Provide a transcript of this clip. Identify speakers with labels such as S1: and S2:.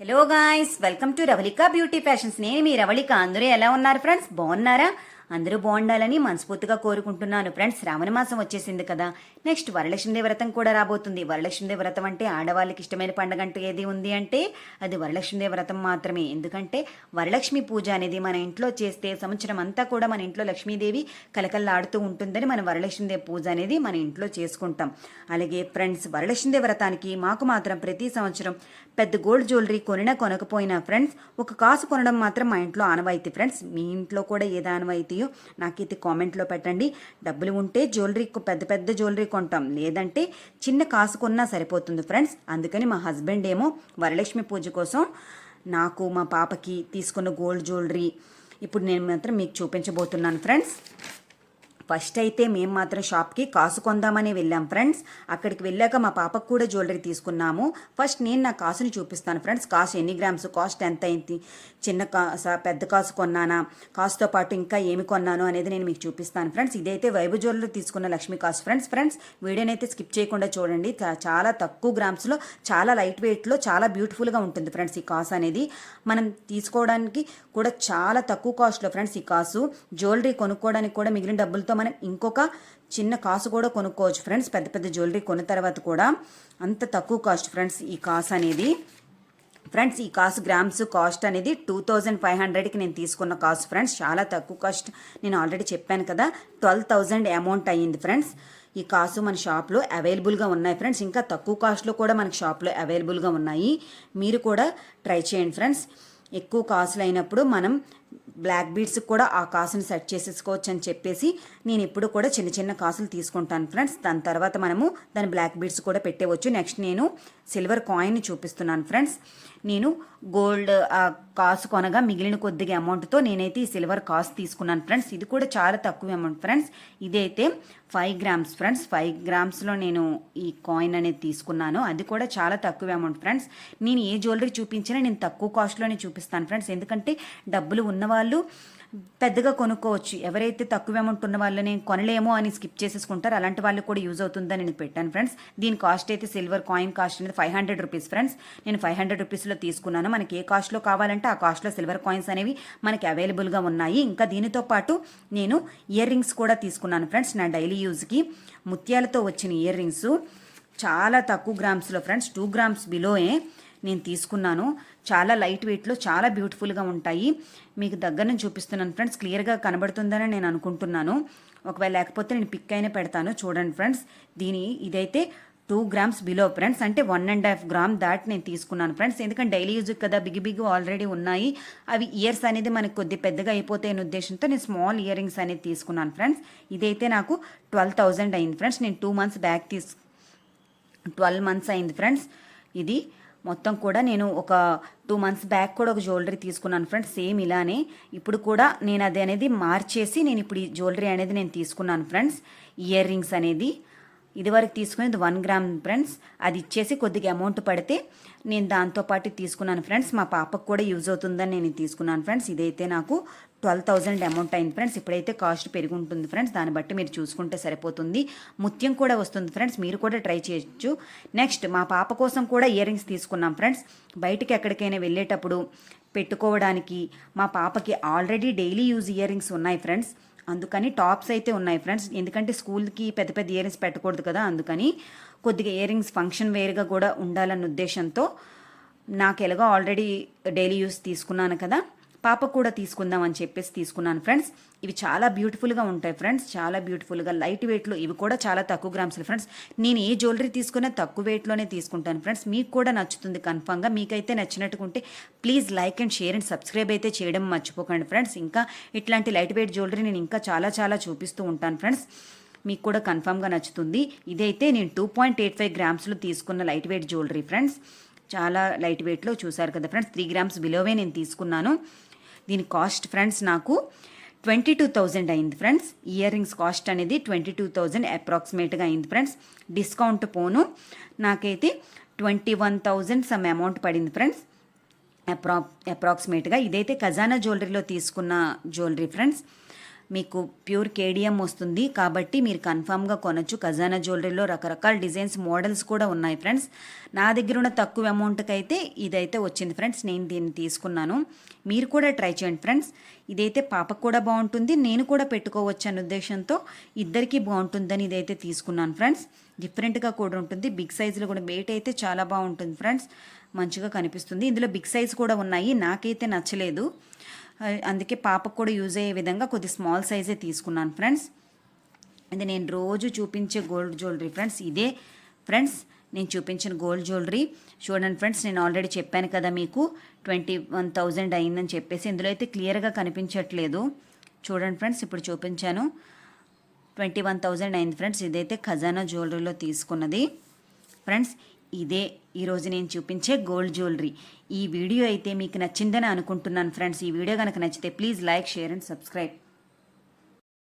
S1: Hello guys welcome to Ravalika beauty fashions నేను మీ రవళిక. అందరూ ఎలా ఉన్నారు ఫ్రెండ్స్ బాగున్నారా? అందరూ బాగుండాలని మనస్ఫూర్తిగా కోరుకుంటున్నాను. ఫ్రెండ్స్ శ్రావణ మాసం వచ్చేసింది కదా. నెక్స్ట్ వరలక్ష్మీదేవి వ్రతం కూడా రాబోతుంది. వరలక్ష్మీదేవి వ్రతం అంటే ఆడవాళ్ళకి ఇష్టమైన పండుగ అంటూ ఏది ఉంది అంటే అది వరలక్ష్మీదేవి వ్రతం మాత్రమే. ఎందుకంటే వరలక్ష్మి పూజ అనేది మన ఇంట్లో చేస్తే సంవత్సరం అంతా కూడా మన ఇంట్లో లక్ష్మీదేవి కలకల్లాడుతూ ఉంటుందని మనం వరలక్ష్మీదేవి పూజ అనేది మన ఇంట్లో చేసుకుంటాం. అలాగే ఫ్రెండ్స్ వరలక్ష్మీదేవి వ్రతానికి మాకు మాత్రం ప్రతి సంవత్సరం పెద్ద గోల్డ్ జ్యువెలరీ కొనినా కొనకపోయినా ఫ్రెండ్స్ ఒక కాసు కొనడం మాత్రం మా ఇంట్లో ఆనవాయితీ. ఫ్రెండ్స్ మీ ఇంట్లో కూడా ఏది ఆనవాయితీయో నాకైతే కామెంట్లో పెట్టండి. డబ్బులు ఉంటే జ్యువెలరీ పెద్ద పెద్ద జ్యువెలరీ కొంటాం. లేదంటే చిన్న కాసు కొన్నా సరిపోతుంది ఫ్రెండ్స్. అందుకని మా హస్బెండ్ ఏమో వరలక్ష్మి పూజ కోసం నాకు మా పాపకి తీసుకున్న గోల్డ్ జ్యువెలరీ ఇప్పుడు నేను మాత్రం మీకు చూపించబోతున్నాను ఫ్రెండ్స్. ఫస్ట్ అయితే మేము మాత్రం షాప్కి కాసు కొందామని వెళ్ళాం ఫ్రెండ్స్. అక్కడికి వెళ్ళాక మా పాపకు కూడా జ్యువెలరీ తీసుకున్నాము. ఫస్ట్ నేను నా కాసుని చూపిస్తాను ఫ్రెండ్స్. కాసు ఎన్ని గ్రామ్స్ కాస్ట్ ఎంత అయింది చిన్న కాసా పెద్ద కాసు కొన్నానా కాసుతో పాటు ఇంకా ఏమి కొన్నాను అనేది నేను మీకు చూపిస్తాను ఫ్రెండ్స్. ఇదైతే వైభవ జ్యువెలరీ తీసుకున్న లక్ష్మీ కాసు ఫ్రెండ్స్. ఫ్రెండ్స్ వీడియోని అయితే స్కిప్ చేయకుండా చూడండి. చాలా తక్కువ గ్రామ్స్లో చాలా లైట్ వెయిట్లో చాలా బ్యూటిఫుల్గా ఉంటుంది ఫ్రెండ్స్ ఈ కాసు అనేది. మనం తీసుకోవడానికి కూడా చాలా తక్కువ కాస్ట్లో ఫ్రెండ్స్ ఈ కాసు. జ్యువెలరీ కొనుక్కోవడానికి కూడా మిగిలిన డబ్బులతో మనం ఇంకొక చిన్న కాసు కూడా కొనుక్కోవచ్చు ఫ్రెండ్స్. పెద్ద పెద్ద జ్యువెలరీ కొన్న తర్వాత కూడా అంత తక్కువ కాస్ట్ ఫ్రెండ్స్ ఈ కాసు అనేది. ఫ్రెండ్స్ ఈ కాస్ట్ గ్రామ్స్ కాస్ట్ అనేది టూ థౌజండ్ ఫైవ్ హండ్రెడ్కి నేను తీసుకున్న కాస్ట్ ఫ్రెండ్స్. చాలా తక్కువ కాస్ట్ నేను ఆల్రెడీ చెప్పాను కదా ట్వెల్వ్ థౌజండ్ అమౌంట్ అయ్యింది ఫ్రెండ్స్. ఈ కాసు మన షాప్లో అవైలబుల్గా ఉన్నాయి ఫ్రెండ్స్. ఇంకా తక్కువ కాస్ట్లో కూడా మనకి షాప్లో అవైలబుల్గా ఉన్నాయి. మీరు కూడా ట్రై చేయండి ఫ్రెండ్స్. ఎక్కువ కాసులు అయినప్పుడు మనం బ్లాక్ బీడ్స్కి కూడా ఆ కాసుని సెట్ చేసేసుకోవచ్చు అని చెప్పేసి నేను ఇప్పుడు కూడా చిన్న చిన్న కాసులు తీసుకుంటాను ఫ్రెండ్స్. దాని తర్వాత మనము దాని బ్లాక్ బీడ్స్ కూడా పెట్టేవచ్చు. నెక్స్ట్ నేను సిల్వర్ కాయిన్ చూపిస్తున్నాను ఫ్రెండ్స్. నేను గోల్డ్ కాసు కొనగా మిగిలిన కొద్దిగా అమౌంట్తో నేనైతే ఈ సిల్వర్ కాసు తీసుకున్నాను ఫ్రెండ్స్. ఇది కూడా చాలా తక్కువ అమౌంట్ ఫ్రెండ్స్. ఇదైతే ఫైవ్ గ్రామ్స్ ఫ్రెండ్స్. ఫైవ్ గ్రామ్స్లో నేను ఈ కాయిన్ అనేది తీసుకున్నాను. అది కూడా చాలా తక్కువ అమౌంట్ ఫ్రెండ్స్. నేను ఏ జ్యువెలరీ చూపించినా నేను తక్కువ కాస్ట్లోనే చూపిస్తాను ఫ్రెండ్స్. ఎందుకంటే డబ్బులు ఉన్నవాళ్ళు పెద్దగా కొనుక్కోవచ్చు. ఎవరైతే తక్కువ అమౌంట్ ఉన్న వాళ్ళు నేను కొనలేమో అని స్కిప్ చేసేసుకుంటారు. అలాంటి వాళ్ళు కూడా యూజ్ అవుతుందని నేను పెట్టాను ఫ్రెండ్స్. దీని కాస్ట్ అయితే సిల్వర్ కాయిన్ కాస్ట్ అనేది ఫైవ్ హండ్రెడ్ రూపీస్ ఫ్రెండ్స్. నేను ఫైవ్ హండ్రెడ్ రూపీస్లో తీసుకున్నాను. మనకి ఏ కాస్ట్లో కావాలంటే ఆ కాస్ట్లో సిల్వర్ కాయిన్స్ అనేవి మనకి అవైలబుల్గా ఉన్నాయి. ఇంకా దీనితో పాటు నేను ఇయర్ రింగ్స్ కూడా తీసుకున్నాను ఫ్రెండ్స్. నా డైలీ యూజ్కి ముత్యాలతో వచ్చిన ఇయర్ రింగ్స్ చాలా తక్కువ గ్రామ్స్లో ఫ్రెండ్స్. టూ గ్రామ్స్ బిలోయే నేను తీసుకున్నాను. చాలా లైట్ వెయిట్లో చాలా బ్యూటిఫుల్గా ఉంటాయి. మీకు దగ్గర నుంచి చూపిస్తున్నాను ఫ్రెండ్స్. క్లియర్గా కనబడుతుందని నేను అనుకుంటున్నాను. ఒకవేళ లేకపోతే నేను పిక్ అయినా పెడతాను. చూడండి ఫ్రెండ్స్. దీని ఇదైతే టూ గ్రామ్స్ బిలో ఫ్రెండ్స్. అంటే వన్ అండ్ హాఫ్ గ్రామ్ దాట్ నేను తీసుకున్నాను ఫ్రెండ్స్. ఎందుకంటే డైలీ యూజ్ కదా బిగ్ బిగ్ ఆల్రెడీ ఉన్నాయి. అవి ఇయర్స్ అనేది మనకు కొద్ది పెద్దగా అయిపోతాయనే ఉద్దేశంతో నేను స్మాల్ ఇయర్ రింగ్స్ అనేది తీసుకున్నాను ఫ్రెండ్స్. ఇదైతే నాకు ట్వెల్వ్ థౌజండ్ అయింది ఫ్రెండ్స్. నేను టూ మంత్స్ బ్యాక్ తీసు ట్వెల్వ్ మంత్స్ అయింది ఫ్రెండ్స్. ఇది మొత్తం కూడా నేను ఒక టూ మంత్స్ బ్యాక్ కూడా ఒక జ్యువెలరీ తీసుకున్నాను ఫ్రెండ్స్ సేమ్ ఇలానే. ఇప్పుడు కూడా నేను అది అనేది మార్చేసి నేను ఇప్పుడు ఈ జ్యువెలరీ అనేది నేను తీసుకున్నాను ఫ్రెండ్స్ ఇయర్ రింగ్స్ అనేది. ఇదివరకు తీసుకునేది వన్ గ్రామ్ ఫ్రెండ్స్ అది ఇచ్చేసి కొద్దిగా అమౌంట్ పడితే నేను దాంతోపాటు తీసుకున్నాను ఫ్రెండ్స్ మా పాపకు కూడా యూజ్ అవుతుందని నేను తీసుకున్నాను ఫ్రెండ్స్ ఇదైతే నాకు ట్వెల్వ్ థౌజండ్ అమౌంట్ అయింది ఫ్రెండ్స్. ఇప్పుడైతే కాస్ట్ పెరిగి ఉంటుంది ఫ్రెండ్స్. దాన్ని బట్టి మీరు చూసుకుంటే సరిపోతుంది. ముత్యం కూడా వస్తుంది ఫ్రెండ్స్. మీరు కూడా ట్రై చేయొచ్చు. నెక్స్ట్ మా పాప కోసం కూడా ఇయర్ రింగ్స్ తీసుకున్నాం ఫ్రెండ్స్. బయటికి ఎక్కడికైనా వెళ్ళేటప్పుడు పెట్టుకోవడానికి మా పాపకి already daily use earrings ఉన్నాయి ఫ్రెండ్స్. అందుకని టాప్స్ అయితే ఉన్నాయి ఫ్రెండ్స్. ఎందుకంటే స్కూల్కి పెద్ద పెద్ద ఇయర్ రింగ్స్ పెట్టకూడదు కదా. అందుకని కొద్దిగా ఇయర్ రింగ్స్ ఫంక్షన్ వేర్గా కూడా ఉండాలన్న ఉద్దేశంతో నాకు ఎలాగో ఆల్రెడీ డైలీ యూస్ తీసుకున్నాను కదా. పాప కూడా తీసుకుందాం అని చెప్పేసి తీసుకున్నాను ఫ్రెండ్స్. ఇవి చాలా బ్యూటిఫుల్గా ఉంటాయి ఫ్రెండ్స్. చాలా బ్యూటిఫుల్గా లైట్ వెయిట్లో ఇవి కూడా చాలా తక్కువ గ్రామ్స్లు ఫ్రెండ్స్. నేను ఏ జ్యువెలరీ తీసుకున్నా తక్కువ వెయిట్లోనే తీసుకుంటాను ఫ్రెండ్స్. మీకు కూడా నచ్చుతుంది కన్ఫామ్గా. మీకైతే నచ్చినట్టుకుంటే please like and share and subscribe అయితే చేయడం మర్చిపోకండి ఫ్రెండ్స్. ఇంకా ఇట్లాంటి లైట్ వెయిట్ జ్యువెలరీ నేను ఇంకా చాలా చాలా చూపిస్తూ ఉంటాను ఫ్రెండ్స్. మీకు కూడా కన్ఫామ్గా నచ్చుతుంది. ఇదైతే నేను టూ పాయింట్ ఎయిట్ ఫైవ్ గ్రామ్స్లో తీసుకున్న లైట్ వెయిట్ జ్యువెలరీ ఫ్రెండ్స్. చాలా లైట్ వెయిట్లో చూసారు కదా ఫ్రెండ్స్. త్రీ గ్రామ్స్ బిలోవే నేను తీసుకున్నాను. దీని కాస్ట్ ఫ్రెండ్స్ నాకు ట్వంటీ టూ థౌజండ్ అయింది ఫ్రెండ్స్. ఇయర్ రింగ్స్ కాస్ట్ అనేది ట్వంటీ టూ థౌజండ్ అప్రాక్సిమేట్గా అయింది ఫ్రెండ్స్. డిస్కౌంట్ పోను. నాకైతే twenty one thousand some amount పడింది ఫ్రెండ్స్. అప్రా అప్రాక్సిమేట్గా ఇదైతే ఖజానా జ్యువెలరీలో తీసుకున్న జ్యువెలరీ ఫ్రెండ్స్. మీకు ప్యూర్ కేడిఎం వస్తుంది. కాబట్టి మీరు కన్ఫామ్గా కొనొచ్చు. ఖజానా జ్యువెలరీలో రకరకాల డిజైన్స్ మోడల్స్ కూడా ఉన్నాయి ఫ్రెండ్స్. నా దగ్గర ఉన్న తక్కువ అమౌంట్కి అయితే ఇదైతే వచ్చింది ఫ్రెండ్స్. నేను దీన్ని తీసుకున్నాను. మీరు కూడా ట్రై చేయండి ఫ్రెండ్స్. ఇదైతే పాపకు కూడా బాగుంటుంది. నేను కూడా పెట్టుకోవచ్చు అనే ఉద్దేశంతో ఇద్దరికీ బాగుంటుందని ఇదైతే తీసుకున్నాను ఫ్రెండ్స్. డిఫరెంట్గా కూడా ఉంటుంది. బిగ్ సైజులో కూడా వెయిట్ అయితే చాలా బాగుంటుంది ఫ్రెండ్స్. మంచిగా కనిపిస్తుంది. ఇందులో బిగ్ సైజ్ కూడా ఉన్నాయి. నాకైతే నచ్చలేదు. అందుకే పాపకు కూడా యూజ్ అయ్యే విధంగా కొద్ది స్మాల్ సైజే తీసుకున్నాను ఫ్రెండ్స్. ఇది నేను రోజు చూపించే గోల్డ్ జ్యువెలరీ ఫ్రెండ్స్ ఇదే ఫ్రెండ్స్. నేను చూపించిన గోల్డ్ జ్యువెలరీ. చూడండి ఫ్రెండ్స్ నేను ఆల్రెడీ చెప్పాను కదా మీకు ట్వంటీ వన్ థౌజండ్ అయిందని చెప్పేసి. ఇందులో అయితే క్లియర్గా కనిపించట్లేదు. చూడండి ఫ్రెండ్స్ ఇప్పుడు చూపించాను. ట్వంటీ వన్ థౌజండ్ అయింది ఫ్రెండ్స్. ఇదైతే ఖజానా జ్యువెలరీలో తీసుకున్నది. ఫ్రెండ్స్ ఇదే ఈరోజు నేను చూపించే గోల్డ్ జ్యువెలరీ. ఈ వీడియో అయితే మీకు నచ్చిందని అనుకుంటున్నాను ఫ్రెండ్స్. ఈ వీడియో కనుక నచ్చితే please like share and subscribe.